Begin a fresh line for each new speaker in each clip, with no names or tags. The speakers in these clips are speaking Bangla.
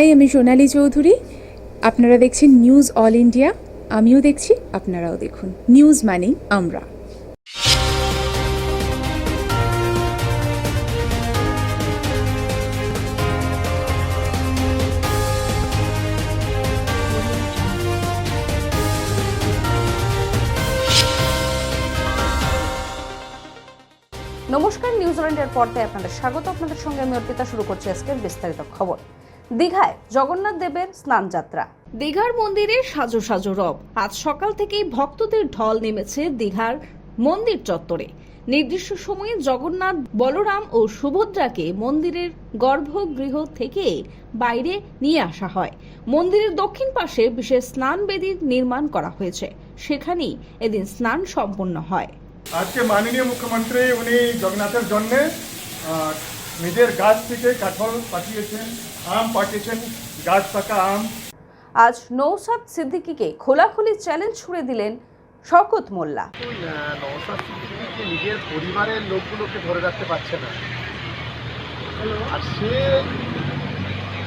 হাই, আমি সোনালী চৌধুরী। আপনারা দেখছেন নিউজ অল ইন্ডিয়া আমিও দেখছি, আপনারাও দেখুন। নিউজ মানেই আমরা।
নমস্কার নিউজিল্যান্ডের পর্দায় আপনাদের স্বাগত। আপনাদের সঙ্গে আমি অর্পিতা, শুরু করছি আজকের বিস্তারিত খবর। দীঘায় জগন্নাথ দেবের স্নান যাত্রা। দীঘার মন্দিরে সাজো সাজো রব। আজ সকাল থেকেই ভক্তদের ঢল নেমেছে দীঘার মন্দির চত্বরে। নির্দিষ্ট সময়ে জগন্নাথ বলরাম ও সুভদ্রাকে মন্দিরের গর্ভগৃহ থেকে বাইরে নিয়ে আসা হয়। মন্দিরের দক্ষিণ পাশে বিশেষ স্নান বেদির নির্মাণ করা হয়েছে। সেখানেই এদিন স্নান সম্পন্ন হয়।
আজকে মাননীয় মুখ্যমন্ত্রী উনি জগন্নাথের জন্য নিজের গাছ থেকে কাঠল পাঠিয়েছেন আম পাঠিয়েছেন গাছ পাকা আম।
আজ নৌসাদ সিদ্দিকীকে খোলাখুলি চ্যালেঞ্জ ছুড়ে দিলেন শকত মোল্লা।
দেখুন, আহ, নওশাদ সিদ্দিকী নিজের পরিবারের লোকগুলোকে ধরে রাখতে পারছে না। আর সে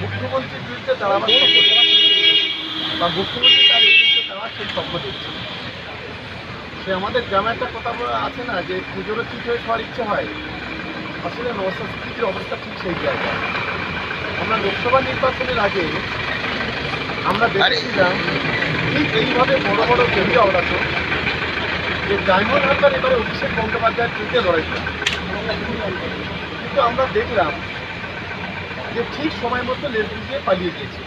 মুখ্যমন্ত্রীর বিরুদ্ধে দাঁড়াবার বা মুখ্যমন্ত্রী তার বিরুদ্ধে দাঁড়ার সেই স্বপ্ন দেখছে সে আমাদের গ্রামে একটা কথা আছে না যে পুজোরও ঠিক হয়ে খাওয়ার ইচ্ছে হয়। আসলে নওশাদ অবস্থা ঠিক সেই জায়গায়। আমরা লোকসভা নির্বাচনের আগে আমরা দেখেছিলাম ঠিক এইভাবে বড় বড় দেবী অবরাত যে ডায়মন্ড হারবার এবারে অভিষেক বন্দ্যোপাধ্যায়ের বিরুদ্ধে লড়াই কিন্তু আমরা দেখলাম যে ঠিক সময় মতো লেজ দিয়ে পালিয়ে গিয়েছে।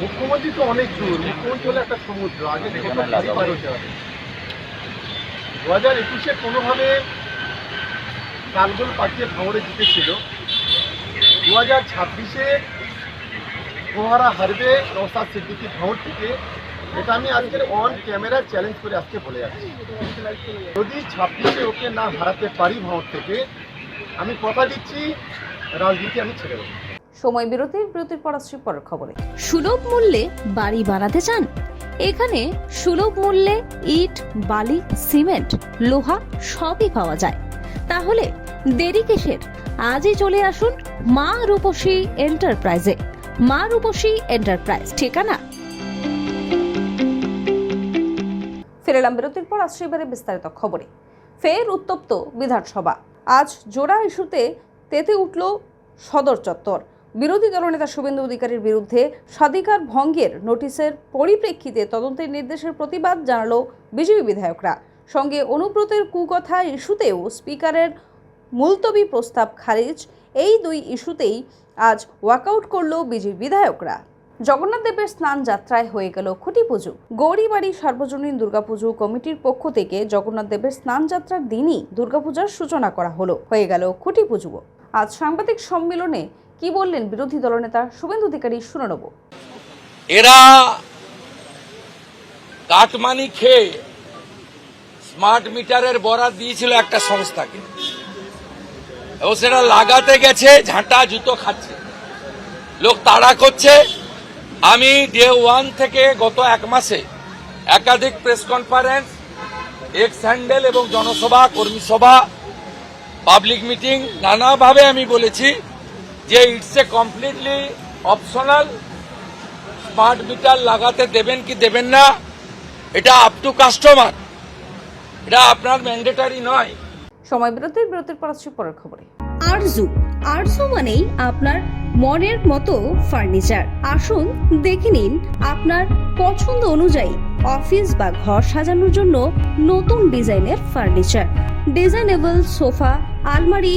মুখ্যমন্ত্রী তো অনেক দূর মুখ্যমন্ত্রী হলো একটা সমুদ্র আগে পার হতে হবে দু হাজার একুশে কোনোভাবে কালগোল পাঠিয়ে ভাঙড়ে জিতেছিল। দু হাজার ছাব্বিশে প্রহারা হারবে নৌসাদ সিদ্দিকি ভাঙড় থেকে এটা আমি আজকের অন ক্যামেরা চ্যালেঞ্জ করে আজকে বলে যাচ্ছি। যদি ছাব্বিশে ওকে না হারাতে পারি ভাঙড় থেকে আমি কথা দিচ্ছি রাজনীতি আমি ছেড়ে দেবো।
সময় বিরতির বিরতির পর আসছি পরের খবরে।
সুলভ মূল্যে বাড়ি বানাতে চান? এখানে সুলভ মূল্যে ইট, বালি, সিমেন্ট, লোহা সবই পাওয়া যায়। তাহলে দেরি কিসের? আজই চলে আসুন মা রূপসী এন্টারপ্রাইজে। মা রূপসী এন্টারপ্রাইজ, ঠিকানা?
ফিরে বিরতির পর, আসছি এবারে বিস্তারিত খবরে। ফের উত্তপ্ত বিধানসভা। আজ জোড়া ইস্যুতে তেতে উঠল সদর চত্বর। বিরোধী দলনেতা শুভেন্দু অধিকারীর বিরুদ্ধে স্বাধিকার ভঙ্গের নোটিশের পরিপ্রেক্ষিতে তদন্তের নির্দেশের প্রতিবাদ জানালো বিজেপি বিধায়করা। সঙ্গে অনুব্রতের কুকথা ইস্যুতেও স্পিকারের মুলতবি প্রস্তাব খারিজ, এই দুই ইস্যুতেই আজ ওয়াকআউট করল বিজেপি বিধায়করা। জগন্নাথ দেবের স্নান যাত্রায় হয়ে গেল খুঁটি পুজো। গৌরীবাড়ি সার্বজনীন দুর্গাপুজো কমিটির পক্ষ থেকে জগন্নাথ দেবের স্নান যাত্রার দিনই দুর্গাপূজার সূচনা করা হলো, হয়ে গেল খুঁটি পুজো আজ সাংবাদিক সম্মেলনে কি বললেন বিরোধী দলনেতা শুভেন্দু অধিকারী শুনে নেব।
এরা কাটমানি খেয়ে স্মার্ট মিটারের বরাদ দিয়েছিল একটা সংস্থাকে। এবং সেটা লাগাতে গেছে, ঝাঁটা, জুতো খাচ্ছে। লোক তাড়া করছে। আমি ডে ওয়ান থেকে গত এক মাসে একাধিক প্রেস কনফারেন্স এক্স হ্যান্ডেল এবং জনসভা, কর্মী সভা পাবলিক মিটিং নানাভাবে আমি বলেছি। যে it's a completely optional smart meter লাগাতে দেবেন কি দেবেন না এটা আপ টু কাস্টমার এটা আপনার ম্যান্ডেটারি নয়।
সময় বিরতির বিরতির পর আসছি পরের খবরে।
আরজু আরজু মানেই আপনার মনের মতো ফার্নিচার। আসুন দেখে নিন আপনার পছন্দ অনুযায়ী অফিস বা ঘর সাজানোর জন্য নতুন ডিজাইনের ফার্নিচার। ডিজাইনেবল সোফা আলমারি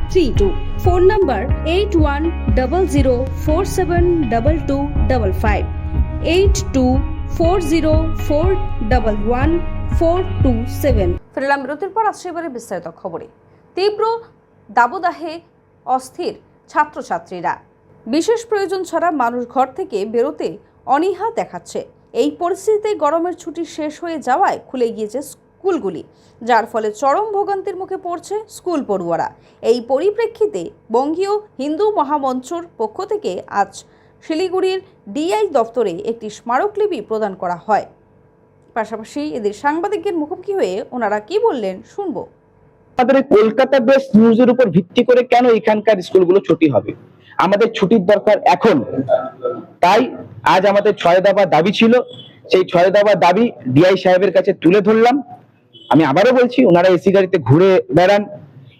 three two phone number eight one double zero four seven double two double five eight two four zero four double one four two seven
ফিরলাম বিরতির পর আসছে এবারে বিস্তারিত খবরে। তীব্র দাবদাহে অস্থির ছাত্রছাত্রীরা। বিশেষ প্রয়োজন ছাড়া মানুষ ঘর থেকে বেরোতে অনীহা দেখাচ্ছে। এই পরিস্থিতিতে গরমের ছুটি শেষ হয়ে যাওয়ায় খুলে গিয়েছে স্কুলগুলি, যার ফলে চরম ভোগান্তির মুখে পড়ছে স্কুল পড়ুয়ারা। এই পরিপ্রেক্ষিতে বঙ্গীয় হিন্দু মহামঞ্চর পক্ষ থেকে আজ শিলিগুড়ির ডিআই দপ্তরে একটি স্মারকলিপি প্রদান করা হয়। পাশাপাশি এদের সাংবাদিকদের মুখোমুখি হয়ে ওনারা কি বললেন শুনব।
আমাদের কলকাতা বেস নিউজের উপর ভিত্তি করে কেন এখানকার স্কুলগুলো ছুটি হবে? আমাদের ছুটির দরকার এখন। তাই আজ আমাদের ছয় দফা দাবি ছিল। সেই ছয় দফা দাবি ডিআই সাহেবের কাছে তুলে ধরলাম। আমি আবারও বলছি, ওনারা এসি গাড়িতে ঘুরে বেড়ান।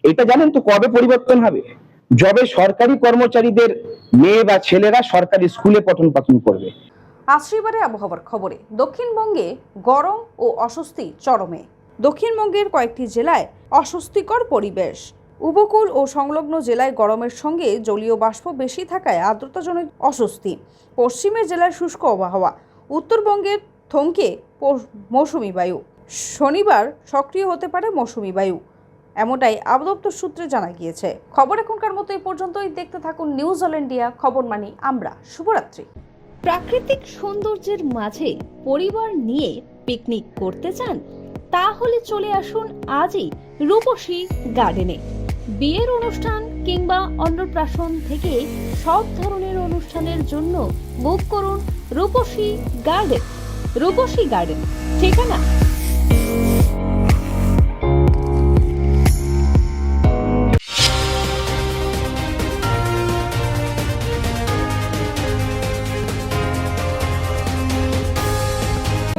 এটা জানেন তো কবে পরিবর্তন হবে? যবে সরকারি কর্মচারীদের মেয়ে বা ছেলেরা সরকারি স্কুলে পঠন পাঠন করবে।
আশ্রীবারে আবহাওয়ার খবরে। দক্ষিণবঙ্গে গরম ও অস্বস্তি চরমে। দক্ষিণবঙ্গের কয়েকটি জেলায় অস্বস্তিকর পরিবেশ। উপকূল ও সংলগ্ন জেলায় গরমের সঙ্গে জলীয় বাষ্প বেশি থাকায় আর্দ্রতাজনিত অস্বস্তি। পশ্চিমের জেলায় শুষ্ক আবহাওয়া। উত্তরবঙ্গের থমকে মৌসুমি বায়ু। শনিবার সক্রিয় হতে পারে মৌসুমি বায়ু। এমনটাই আবদপ্তর সূত্রে জানা গিয়েছে। খবর এখনকার মতো এই পর্যন্তই। দেখতে থাকুন নিউজ অল ইন্ডিয়া খবর মানি আমরা। শুভরাত্রি।
প্রাকৃতিক সৌন্দর্যের মাঝে পরিবার নিয়ে পিকনিক করতে চান? তাহলে চলে আসুন আজই রূপসী গার্ডেনে বিয়ের অনুষ্ঠান কিংবা অন্নপ্রাশন থেকে সব ধরনের অনুষ্ঠানের জন্য বুক করুন রূপসী গার্ডেন রূপসী গার্ডেন ঠিকানা?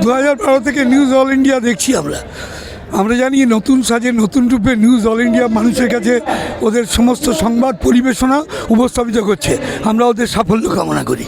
দু হাজার বারো থেকে নিউজ অল ইন্ডিয়া দেখছি আমরা। আমরা জানি নতুন সাজে নতুন রূপে নিউজ অল ইন্ডিয়া মানুষের কাছে ওদের সমস্ত সংবাদ পরিবেশনা উপস্থাপিত করছে। আমরা ওদের সাফল্য কামনা করি।